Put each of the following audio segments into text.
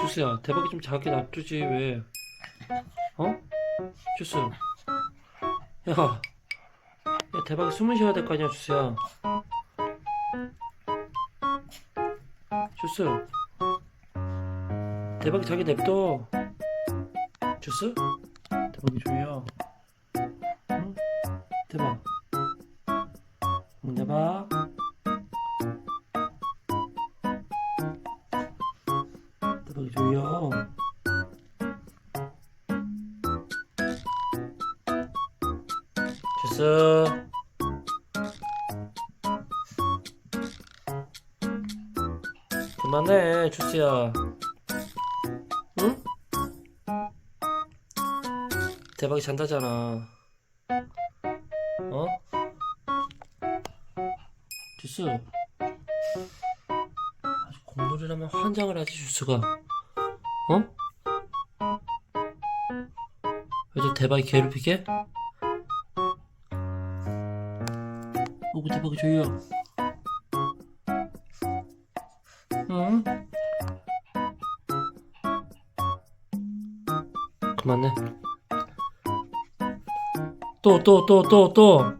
주스야 대박이 좀 작게 놔두지 왜? 어? 주스. 야, 야 대박이 숨을 쉬어야 될 거 아니야 주스야. 주스. 대박이 자기 냅둬. 주스? 대박이 조여 조여. 주스. 그만해 주스야. 응? 대박이 잔다잖아. 어? 주스. 아주 공놀이라면 환장을 하지 주스가 어? 요즘 대박이 괴롭히게? 오구 대박이 조용 응? 그만해 또 또 또 또또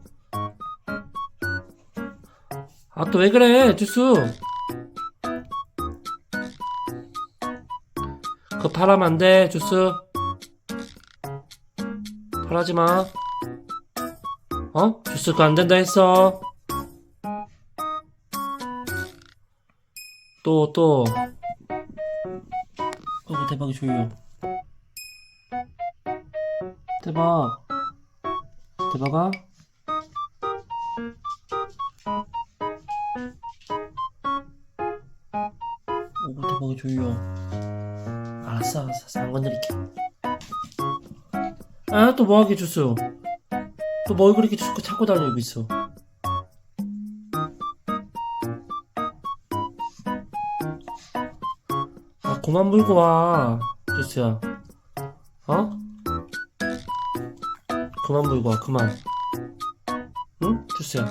아 또 왜 그래 주스 그거 팔하면 안 돼 주스. 팔하지 마. 어? 주스 그거 안 된다 했어. 또 또. 어구 대박이 조용 대박. 대박아? 오구 대박이 조용 알았어 알았어. 안 건드릴게. 아 또 뭐하게 주스 또뭘 그렇게 자꾸 찾고 다니고 있어? 아 그만 물고 와 주스야. 어? 그만 물고 와 그만. 응? 주스야